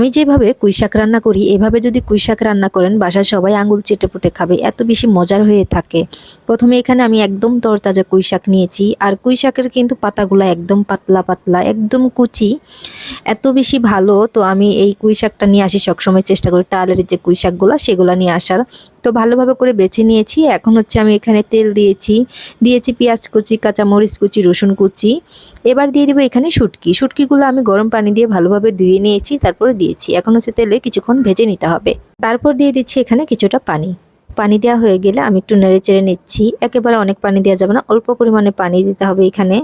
আমি যেভাবে কুইশাক রান্না করি, এভাবে যদি কুইশাক রান্না করেন বাসায় সবাই আঙুল চেটে পুটে খাবে, এত বেশি মজার হয়ে থাকে। প্রথমে এখানে আমি একদম তরতাজা কুইশাক নিয়েছি, আর কুই শাকের কিন্তু পাতাগুলো একদম পাতলা পাতলা, একদম কুচি, এত বেশি ভালো। তো আমি এই কুইশাকটা নিয়ে আসি, সবসময় চেষ্টা করি টালের যে কুই শাকগুলো সেগুলো নিয়ে আসার। তো ভালোভাবে করে বেছে নিয়েছি, এখন হচ্ছে আমি এখানে তেল দিয়েছি দিয়েছি পেঁয়াজ কুচি, কাঁচামরিচ কুচি, রসুন কুচি। এবার দিয়ে দিব এখানে শুটকি। শুটকিগুলো আমি গরম পানি দিয়ে ভালোভাবে ধুয়ে নিয়েছি, তারপরে দিয়েছি। এখন হচ্ছে তেলে কিছুক্ষণ ভেজে নিতে হবে। তারপর দিয়ে দিচ্ছি এখানে কিছুটা পানি। পানি দেওয়া হয়ে গেলে আমি একটু নেড়ে চেড়ে নিচ্ছি। একেবারে অনেক পানি দেওয়া যাবে না, অল্প পরিমাণে পানি দিতে হবে এখানে।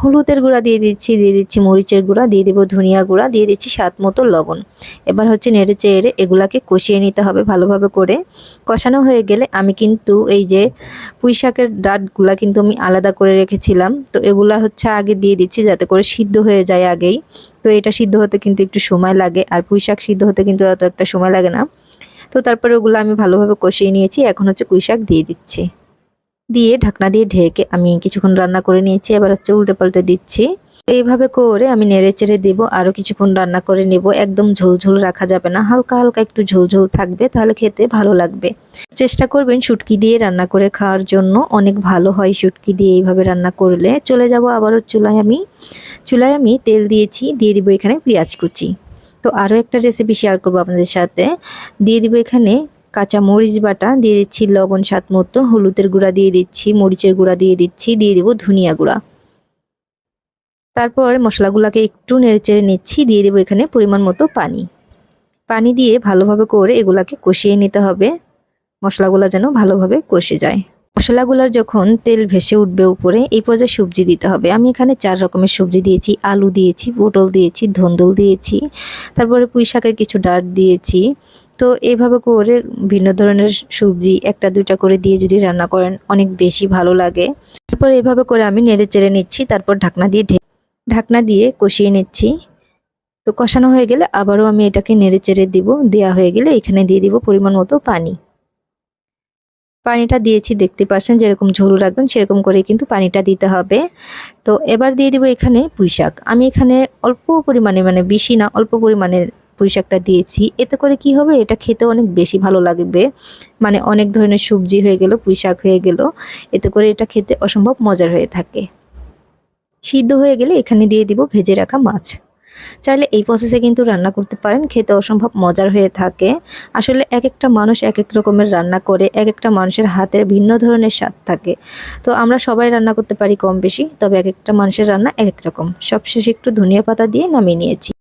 হলুদের গুঁড়া দিয়ে দিচ্ছি দিয়ে দিচ্ছি মরিচের গুঁড়া, দিয়ে দেবো ধনিয়া গুঁড়া, দিয়ে দিচ্ছি স্বাদ মতো লবণ। এবার হচ্ছে নেড়ে চেড়ে এগুলাকে কষিয়ে নিতে হবে ভালোভাবে করে। কষানো হয়ে গেলে আমি কিন্তু এই যে পুঁই শাকের ডাঁটগুলা কিন্তু আমি আলাদা করে রেখেছিলাম। তো এগুলা হচ্ছে আগে দিয়ে দিচ্ছি যাতে করে সিদ্ধ হয়ে যায় আগেই। তো এটা সিদ্ধ হতে কিন্তু একটু সময় লাগে, আর পুঁই শাক সিদ্ধ হতে কিন্তু অত একটা সময় লাগে না। তো তারপরে ওগুলো আমি ভালোভাবে কষিয়ে নিয়েছি। এখন হচ্ছে পুঁই শাক দিয়ে দিচ্ছি। দিয়ে ঢাকনা দিয়ে ঢেকে আমি কিছুক্ষণ রান্না করে নিয়েছি। এবার হচ্ছে উল্টে পাল্টে দিচ্ছি। এইভাবে করে আমি নেড়ে চেড়ে দেব। আরও কিছুক্ষণ রান্না করে নেব। একদম ঝোল ঝোল রাখা যাবে না। হালকা হালকা একটু ঝোল ঝোল থাকবে, তাহলে খেতে ভালো লাগবে। চেষ্টা করবেন শুটকি দিয়ে রান্না করে খাওয়ার জন্য। অনেক ভালো হয় শুটকি দিয়ে এইভাবে রান্না করলে। চলে যাব আবারও চুলায় আমি। চুলায় আমি তেল দিয়েছি। দিয়ে দিব এখানে পেঁয়াজ কুচি। তো আরও একটা রেসিপি শেয়ার করব আপনাদের সাথে। দিয়ে দিব এখানে কাঁচা মরিচ বাটা, দিয়ে দিচ্ছি লবণ, স্বাদ মতো, হলুদের গুঁড়া দিয়ে দিচ্ছি, মরিচের গুঁড়া দিয়ে দিচ্ছি, দিয়ে দিব ধনিয়া গুঁড়া। তারপর মশলাগুলোকে একটু নেড়েচেড়ে নিচ্ছি, দিয়ে দেবো এখানে পরিমাণ মতো পানি। পানি দিয়ে ভালোভাবে করে এগুলাকে কষিয়ে নিতে হবে। মশলাগুলো যেন ভালোভাবে কষে যায়। মশলাগুলোর যখন তেল ভেসে উঠবে উপরে, এই পর্যায়ে সবজি দিতে হবে। আমি এখানে চার রকমের সবজি দিয়েছি। আলু দিয়েছি, পটল দিয়েছি, ধন্দল দিয়েছি, তারপরে পুঁই শাকের কিছু ডাঁট দিয়েছি। তো এইভাবে করে ভিন্ন ধরনের সবজি একটা দুইটা করে দিয়ে যদি রান্না করেন, অনেক বেশি ভালো লাগে। তারপর এভাবে করে আমি নেড়ে চেড়ে নিচ্ছি, তারপর ঢাকনা দিয়ে ঢে- ঢাকনা দিয়ে কষিয়ে নিচ্ছি। তো কষানো হয়ে গেলে আবারও আমি এটাকে নেড়ে চেড়ে দিব দেওয়া হয়ে গেলে এখানে দিয়ে দিব পরিমাণ মতো পানি। পানিটা দিয়েছি, দেখতে পাচ্ছেন যেরকম ঝোল রাখবেন সেরকম করে কিন্তু পানিটা দিতে হবে। তো এবার দিয়ে দিব এখানে পুঁই শাক। আমি এখানে অল্প পরিমাণে মানে বেশি না, অল্প পরিমাণে পুঁই শাকটা দিয়েছি। এতে করে কি হবে? এটা খেতে অনেক বেশি ভালো লাগবে। মানে অনেক ধরনের সবজি হয়ে গেল, পুঁই শাক হয়ে গেল। এতে করে এটা খেতে অসম্ভব মজার হয়ে থাকে। সিদ্ধ হয়ে গেলে এখানে দিয়ে দিব ভেজে রাখা মাছ। চাইলে এই প্রসেসে কিন্তু রান্না করতে পারেন, খেতে অসম্ভব মজার হয়ে থাকে। আসলে এক একটা মানুষ এক এক রকমের রান্না করে এক একটা মানুষের হাতের ভিন্ন ধরনের স্বাদ থাকে। তো আমরা সবাই রান্না করতে পারি কম বেশি, তবে এক একটা মানুষের রান্না এক এক রকম। সবশেষে একটু ধনিয়া পাতা দিয়ে নামিয়ে নিয়েছি।